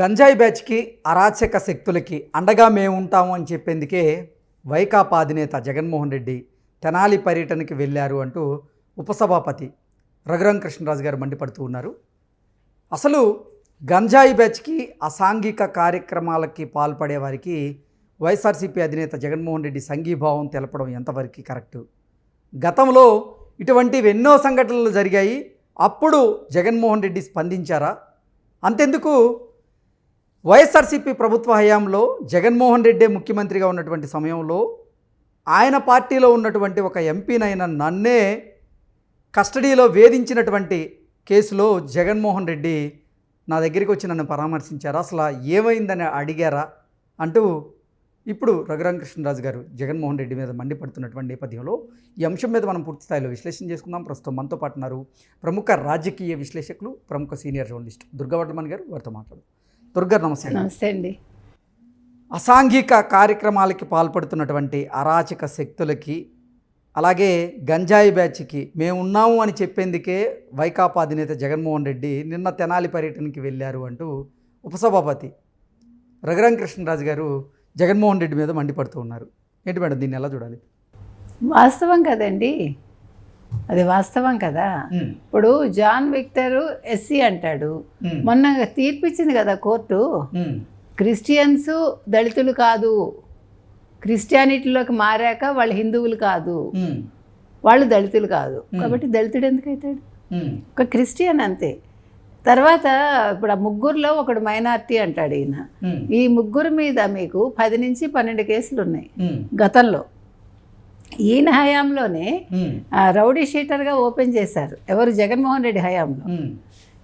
గంజాయి బ్యాచ్కి అరాచక శక్తులకి అండగా మేముంటాము అని చెప్పేందుకే వైకాపా అధినేత జగన్మోహన్ రెడ్డి తెనాలి పర్యటనకి వెళ్ళారు అంటూ ఉపసభాపతి రఘురాం కృష్ణరాజు గారు మండిపడుతూ ఉన్నారు. అసలు గంజాయి బ్యాచ్కి అసాంఘిక కార్యక్రమాలకి పాల్పడే వారికి వైఎస్ఆర్సీపీ అధినేత జగన్మోహన్ రెడ్డి సంఘీభావం తెలపడం ఎంతవరకు కరెక్టు? గతంలో ఇటువంటివి ఎన్నో సంఘటనలు జరిగాయి. అప్పుడు జగన్మోహన్ రెడ్డి స్పందించారా? అంతెందుకు? వైఎస్ఆర్సీపీ ప్రభుత్వ హయాంలో జగన్మోహన్ రెడ్డే ముఖ్యమంత్రిగా ఉన్నటువంటి సమయంలో ఆయన పార్టీలో ఉన్నటువంటి ఒక ఎంపీనైన నన్నే కస్టడీలో వేధించినటువంటి కేసులో జగన్మోహన్ రెడ్డి నా దగ్గరికి వచ్చి నన్ను పరామర్శించారా. అసలు ఏమైందని అడిగారా అంటూ ఇప్పుడు రఘురామకృష్ణరాజు గారు జగన్మోహన్ రెడ్డి మీద మండిపడుతున్నటువంటి నేపథ్యంలో ఈ అంశం మీద మనం పూర్తి స్థాయిలో విశ్లేషణ చేసుకుందాం. ప్రస్తుతం మనతో పాటు ఉన్నారు ప్రముఖ రాజకీయ విశ్లేషకులు ప్రముఖ సీనియర్ జర్నలిస్ట్ దుర్గావర్ధమన్ గారు. వారితో మాట్లాడు దుర్గా నమస్తే. నమస్తే అండి. అసాంఘిక కార్యక్రమాలకి పాల్పడుతున్నటువంటి అరాచక శక్తులకి అలాగే గంజాయి బ్యాచ్కి మేము ఉన్నాము అని చెప్పేందుకే వైకాపా అధినేత జగన్మోహన్ రెడ్డి నిన్న తెనాలి పర్యటనకి వెళ్ళారు అంటూ ఉపసభాపతి రఘురాం కృష్ణరాజు గారు జగన్మోహన్ రెడ్డి మీద మండిపడుతూ ఉన్నారు. ఏంటి మేడం దీన్ని ఎలా చూడాలి? వాస్తవం కదండి. అది వాస్తవం కదా. ఇప్పుడు జాన్ విక్టర్ ఎస్సీ అంటాడు. మొన్న తీర్పిచ్చింది కదా కోర్టు. క్రిస్టియన్స్ దళితులు కాదు. క్రిస్టియానిటీలోకి మారాక వాళ్ళు హిందువులు కాదు. వాళ్ళు దళితులు కాదు. కాబట్టి దళితుడు ఎందుకు అవుతాడు ఒక క్రిస్టియన్ అంతే. తర్వాత ఇప్పుడు ఆ ముగ్గురులో ఒకడు మైనార్టీ అంటాడు ఈయన. ఈ ముగ్గురు మీద మీకు పది నుంచి పన్నెండు కేసులు ఉన్నాయి గతంలో. ఈయన హయాంలోనే ఆ, రౌడీ షీటర్గా ఓపెన్ చేశారు. ఎవరు? జగన్మోహన్ రెడ్డి హయాంలో.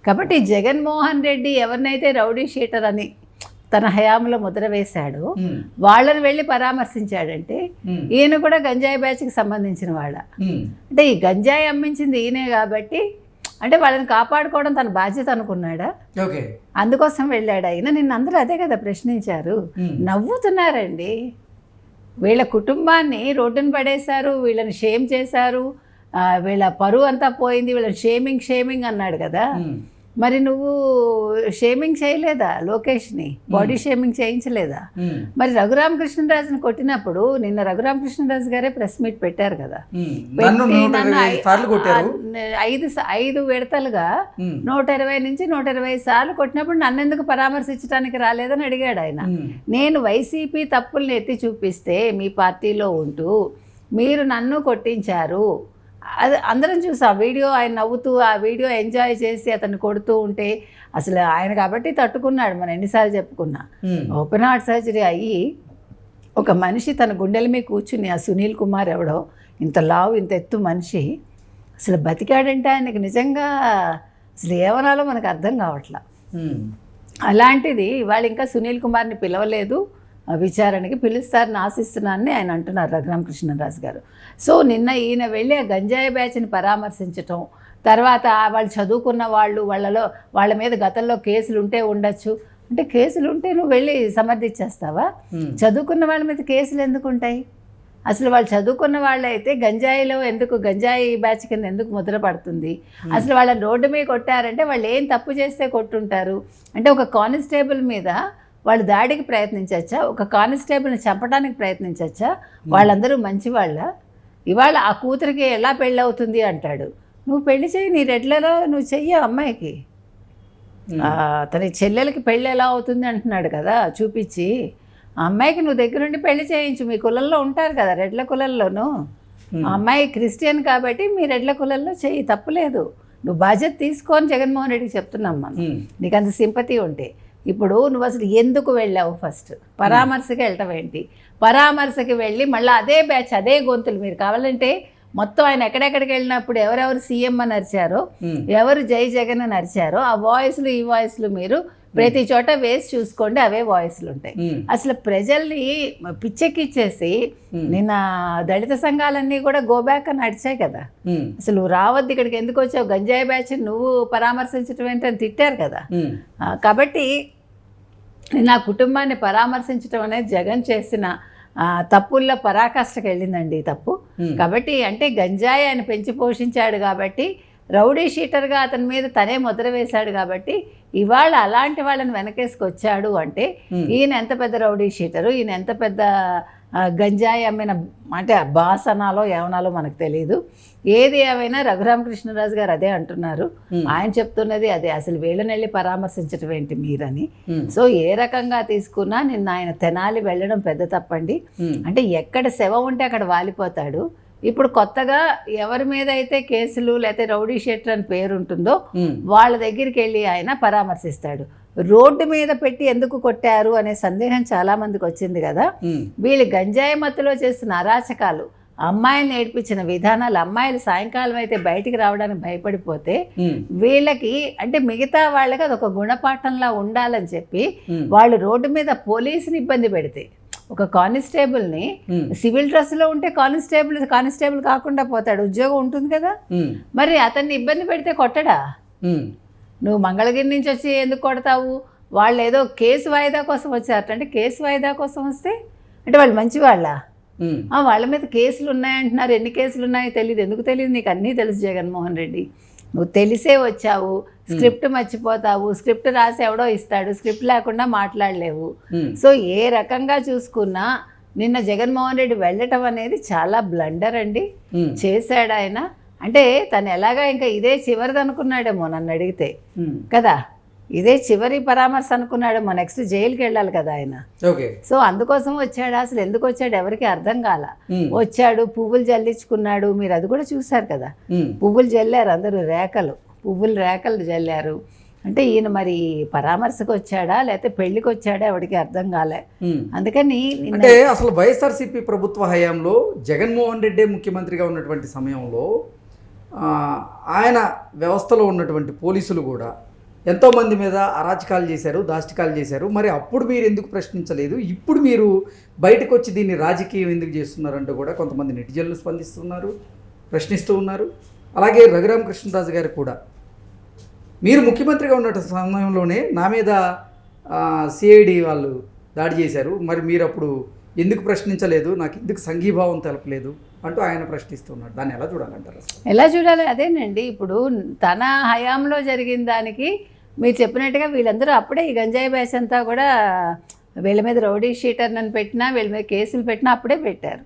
కాబట్టి జగన్మోహన్ రెడ్డి ఎవరినైతే రౌడీ షీటర్ అని తన హయాంలో ముద్ర వేశాడో వాళ్ళని వెళ్ళి పరామర్శించాడంటే ఈయన కూడా గంజాయి బ్యాచ్కి సంబంధించిన వాళ్ళ. అంటే ఈ గంజాయి అమ్మించింది ఈయనే కాబట్టి అంటే వాళ్ళని కాపాడుకోవడం తన బాధ్యత అనుకున్నాడా? అందుకోసం వెళ్ళాడు ఆయన. నిన్న అందరూ అదే కదా ప్రశ్నించారు. నవ్వుతున్నారండి. వీళ్ళ కుటుంబాన్ని రోడ్డున పడేశారు వీళ్ళని షేమ్ చేశారు. వీళ్ళ పరువు అంతా పోయింది వీళ్ళ షేమింగ్ షేమింగ్ అన్నాడు కదా. మరి నువ్వు షేమింగ్ చేయలేదా లోకేష్ని? బాడీ షేమింగ్ చేయించలేదా? మరి రఘురామకృష్ణరాజుని కొట్టినప్పుడు నిన్న రఘురామకృష్ణరాజు గారే ప్రెస్ మీట్ పెట్టారు కదా. ఇరవై ఐదు ఐదు విడతలుగా. నూట ఇరవై నుంచి నూట ఇరవై సార్లు కొట్టినప్పుడు నన్ను ఎందుకు పరామర్శించడానికి రాలేదని అడిగాడు ఆయన. నేను వైసీపీ తప్పుల్ని ఎత్తి చూపిస్తే మీ పార్టీలో ఉంటూ మీరు నన్ను కొట్టించారు. అది అందరం చూసాం వీడియో ఆయన నవ్వుతూ ఆ వీడియో ఎంజాయ్ చేసి అతన్ని కొడుతూ ఉంటే అసలు ఆయన కాబట్టి తట్టుకున్నాడు మనం ఎన్నిసార్లు చెప్పుకున్నా. ఓపెన్ హార్ట్ సర్జరీ అయ్యి ఒక మనిషి తన గుండెల మీద కూర్చుని ఆ సునీల్ కుమార్ ఎవడో ఇంత లావు ఇంత ఎత్తు మనిషి అసలు బతికాడంటే ఆయనకి నిజంగా అసలు ఏమనాలో మనకు అర్థం కావట్లా. అలాంటిది వాళ్ళు ఇంకా సునీల్ కుమార్ని పిలవలేదు ఆ విచారణకి పిలుస్తారని ఆశిస్తున్నానని ఆయన అంటున్నారు రఘురామకృష్ణరాజు గారు. సో నిన్న ఈయన వెళ్ళి ఆ గంజాయి బ్యాచ్ని పరామర్శించటం తర్వాత వాళ్ళు చదువుకున్న వాళ్ళు వాళ్ళలో వాళ్ళ మీద గతంలో కేసులు ఉంటే ఉండొచ్చు. అంటే కేసులు ఉంటే నువ్వు వెళ్ళి సమర్థించేస్తావా. చదువుకున్న వాళ్ళ మీద కేసులు ఎందుకు ఉంటాయి? అసలు వాళ్ళు చదువుకున్న వాళ్ళు అయితే గంజాయిలో ఎందుకు గంజాయి బ్యాచ్ కింద ఎందుకు ముద్ర పడుతుంది? అసలు వాళ్ళని రోడ్డు మీద కొట్టారంటే వాళ్ళు ఏం తప్పు చేస్తే కొట్టుంటారు? అంటే ఒక కానిస్టేబుల్ మీద వాళ్ళు దాడికి ప్రయత్నించచ్చా? ఒక కానిస్టేబుల్ని చంపడానికి ప్రయత్నించచ్చా? వాళ్ళందరూ మంచి వాళ్ళ ఇవాళ ఆ కూతురికి ఎలా పెళ్ళి అవుతుంది అంటాడు. నువ్వు పెళ్ళి చేయి నీ రెడ్లలో నువ్వు చెయ్యి అమ్మాయికి. తన చెల్లెలకి పెళ్ళి ఎలా అవుతుంది అంటున్నాడు కదా చూపించి. ఆ అమ్మాయికి నువ్వు దగ్గరుండి పెళ్ళి చేయించు మీ కులంలో ఉంటారు కదా రెడ్ల కులంలోను ఆ అమ్మాయి క్రిస్టియన్ కాబట్టి మీ రెడ్ల కులంలో చెయ్యి తప్పులేదు నువ్వు బాధ్యత తీసుకొని జగన్మోహన్ రెడ్డికి చెప్తున్నాం మనం. ఉమ్. నీకు అంత సింపతి ఉంటే. ఇప్పుడు నువ్వు అసలు ఎందుకు వెళ్ళావు ఫస్ట్ పరామర్శకి వెళ్ళటం ఏంటి? పరామర్శకి వెళ్ళి మళ్ళీ అదే బ్యాచ్ అదే గొంతులు మీరు కావాలంటే మొత్తం ఆయన ఎక్కడెక్కడికి వెళ్ళినప్పుడు ఎవరెవరు సీఎం అని అరిచారో. ఎవరు జై జగన్ అని అరిచారో ఆ వాయిస్లు ఈ వాయిస్లు మీరు ప్రతి చోట వేసి చూసుకోండి అవే వాయిస్లు ఉంటాయి. అసలు ప్రజల్ని పిచ్చెక్కిచ్చేసి నిన్న దళిత సంఘాలన్నీ కూడా గోబ్యాక్ అని అడిచాయి కదా. అసలు నువ్వు రావద్దు ఇక్కడికి ఎందుకు వచ్చావు? గంజాయి బ్యాచ్ నువ్వు పరామర్శించడం ఏంటని తిట్టారు కదా. కాబట్టి నా కుటుంబాన్ని పరామర్శించడం అనేది జగన్ చేసిన తప్పుల్లో పరాకాష్ఠకి వెళ్ళిందండి ఈ తప్పు. కాబట్టి అంటే గంజాయి ఆయన పెంచి పోషించాడు కాబట్టి రౌడీ షీటర్గా అతని మీద తనే ముద్ర వేశాడు కాబట్టి ఇవాళ అలాంటి వాళ్ళని వెనకేసుకొచ్చాడు అంటే ఈయన ఎంత పెద్ద రౌడీ షీటరు ఈయన ఎంత పెద్ద గంజాయి అమ్మిన అంటే బాస్ అనాలో ఏమనాలో మనకు తెలియదు ఏది ఏమైనా రఘురామకృష్ణరాజు గారు అదే అంటున్నారు. ఆయన చెప్తున్నది అదే అసలు వీళ్ళని వెళ్ళి పరామర్శించడం ఏంటి మీరని. సో ఏ రకంగా తీసుకున్నా నిన్న ఆయన తెనాలి వెళ్ళడం పెద్ద తప్పండి. అంటే ఎక్కడ శవం ఉంటే అక్కడ వాలిపోతాడు. ఇప్పుడు కొత్తగా ఎవరి మీద అయితే కేసులు లేకపోతే రౌడీ షీటర్ అని పేరు ఉంటుందో వాళ్ళ దగ్గరికి వెళ్ళి ఆయన పరామర్శిస్తాడు. రోడ్డు మీద పెట్టి ఎందుకు కొట్టారు అనే సందేహం చాలా మందికి వచ్చింది కదా. వీళ్ళు గంజాయి మత్తులో చేస్తున్న అరాచకాలు అమ్మాయిల్ని ఏడిపించిన విధానాలు అమ్మాయిలు సాయంకాలం అయితే బయటికి రావడానికి భయపడిపోతే వీళ్ళకి అంటే మిగతా వాళ్ళకి అదొక గుణపాఠంలా ఉండాలని చెప్పి వాళ్ళు రోడ్డు మీద పోలీసుని ఇబ్బంది పెడితే ఒక కానిస్టేబుల్ని సివిల్ డ్రెస్లో ఉంటే కానిస్టేబుల్ కానిస్టేబుల్ కాకుండా పోతాడు ఉద్యోగం ఉంటుంది కదా. మరి అతన్ని ఇబ్బంది పెడితే కొట్టడా? నువ్వు మంగళగిరి నుంచి వచ్చి ఎందుకు కొడతావు? వాళ్ళు ఏదో కేసు వాయిదా కోసం వచ్చారట అంటే కేసు వాయిదా కోసం వస్తే అంటే వాళ్ళు మంచి వాళ్ళ వాళ్ళ మీద కేసులు ఉన్నాయంటున్నారు. ఎన్ని కేసులు ఉన్నాయో తెలియదు ఎందుకు తెలియదు నీకు అన్నీ తెలుసు జగన్మోహన్ రెడ్డి. నువ్వు తెలిసే వచ్చావు. స్క్రిప్ట్ మర్చిపోతావు. స్క్రిప్ట్ రాసి ఎవడో ఇస్తాడు. స్క్రిప్ట్ లేకుండా మాట్లాడలేవు. సో ఏ రకంగా చూసుకున్నా నిన్న జగన్మోహన్ రెడ్డి వెళ్ళటం అనేది చాలా బ్లండర్ అండి. చేశాడు ఆయన. అంటే తను ఎలాగా ఇంకా ఇదే చివరిది అనుకున్నాడేమో నన్ను అడిగితే. కదా? ఇదే చివరి పరామర్శ అనుకున్నాడేమో. నెక్స్ట్ జైలుకి వెళ్ళాలి కదా ఆయన. సో అందుకోసం వచ్చాడు? అసలు ఎందుకు వచ్చాడు? ఎవరికి అర్థం కాల. వచ్చాడు పువ్వులు జల్లించుకున్నాడు. మీరు అది కూడా చూశారు కదా? పువ్వులు జల్లారు అందరూ రేఖలు. పువ్వులు రేఖలు జల్లారు. అంటే ఈయన మరి పరామర్శకు వచ్చాడా? లేకపోతే పెళ్ళికి వచ్చాడా? ఎవరికి అర్థం కాలే. అందుకని అంటే అసలు వైఎస్ఆర్సీపీ ప్రభుత్వ హయాంలో జగన్మోహన్ రెడ్డి ముఖ్యమంత్రిగా ఉన్నటువంటి సమయంలో ఆయన వ్యవస్థలో ఉన్నటువంటి పోలీసులు కూడా ఎంతోమంది మీద అరాచకాలు చేశారు దాష్టికాలు చేశారు. మరి అప్పుడు మీరు ఎందుకు ప్రశ్నించలేదు? ఇప్పుడు మీరు బయటకు వచ్చి దీన్ని రాజకీయం ఎందుకు చేస్తున్నారంటూ కూడా కొంతమంది నెటిజన్లు స్పందిస్తున్నారు ప్రశ్నిస్తూ ఉన్నారు. అలాగే రఘురామకృష్ణరాజు గారు కూడా. మీరు ముఖ్యమంత్రిగా ఉన్న సమయంలోనే నా మీద సిఐడి వాళ్ళు దాడి చేశారు. మరి మీరు అప్పుడు ఎందుకు ప్రశ్నించలేదు? నాకు ఎందుకు సంఘీభావం తెలపలేదు? అంటూ ఆయన ప్రశ్నిస్తున్నాడు. దాన్ని ఎలా చూడాలంటారు ఎలా చూడాలి? అదేనండి. ఇప్పుడు తన హయాంలో జరిగిన దానికి మీరు చెప్పినట్టుగా వీళ్ళందరూ అప్పుడే ఈ గంజాయి బ్యాచ్ అంతా కూడా వీళ్ళ మీద రౌడీ షీటర్ అని పెట్టినా వీళ్ళ మీద కేసులు పెట్టినా అప్పుడే పెట్టారు.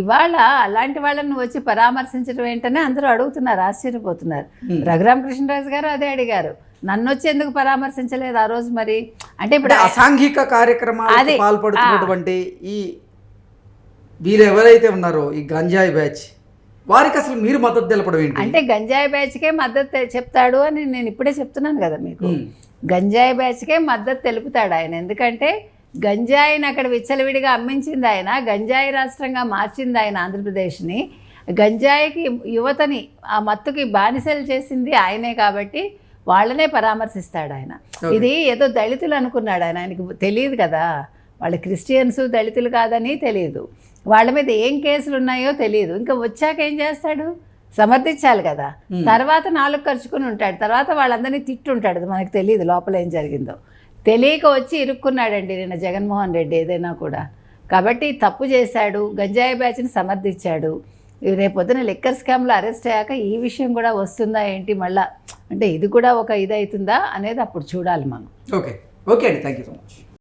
ఇవాళ అలాంటి వాళ్ళని వచ్చి పరామర్శించడం ఏంటనే అందరూ అడుగుతున్నారు ఆశ్చర్యపోతున్నారు. రఘురామకృష్ణరాజు గారు అదే అడిగారు. నన్ను వచ్చి ఎందుకు పరామర్శించలేదు ఆ రోజు మరి. అంటే ఇప్పుడు అసాంఘిక కార్యక్రమాలకు అదే, పాల్పడుతున్నటువంటి ఈ వీరు ఎవరైతే ఉన్నారో ఈ గంజాయి బ్యాచ్ వారికి అసలు మీరు మద్దతు తెలపడం ఏంటి? అంటే గంజాయి బ్యాచ్కే మద్దతు చెప్తాడు అని నేను ఇప్పుడే చెప్తున్నాను కదా మీకు. గంజాయి బ్యాచ్కే మద్దతు తెలుపుతాడు ఆయన. ఎందుకంటే గంజాయిని అక్కడ విచ్చలవిడిగా అమ్మించింది ఆయన గంజాయి రాష్ట్రంగా మార్చింది ఆయన ఆంధ్రప్రదేశ్ని. గంజాయికి యువతని ఆ మత్తుకి బానిసలు చేసింది ఆయనే కాబట్టి వాళ్ళనే పరామర్శిస్తాడు ఆయన ఇది ఏదో దళితులు అనుకున్నాడు ఆయన. ఆయనకు తెలియదు కదా. వాళ్ళు క్రిస్టియన్స్ దళితులు కాదని తెలియదు. వాళ్ళ మీద ఏం కేసులు ఉన్నాయో తెలియదు. ఇంకా వచ్చాక ఏం చేస్తాడు? సమర్థించాలి కదా. తర్వాత నాలుగు ఖర్చుకుని ఉంటాడు. తర్వాత వాళ్ళందరినీ తిట్టుంటాడు. మనకు తెలియదు లోపల ఏం జరిగిందో. తెలియక వచ్చి ఇరుక్కున్నాడండి నిన్న జగన్మోహన్ రెడ్డి ఏదైనా కూడా. కాబట్టి తప్పు చేశాడు. గంజాయి బ్యాచ్ని సమర్థించాడు. రేపొద్దున లెక్కర్ స్కామ్లో అరెస్ట్ అయ్యాక ఈ విషయం కూడా వస్తుందా ఏంటి మళ్ళా? అంటే ఇది కూడా ఒక ఇది అవుతుందా అనేది అప్పుడు చూడాలి మనం. ఓకే. ఓకే అండి. Thank you so much.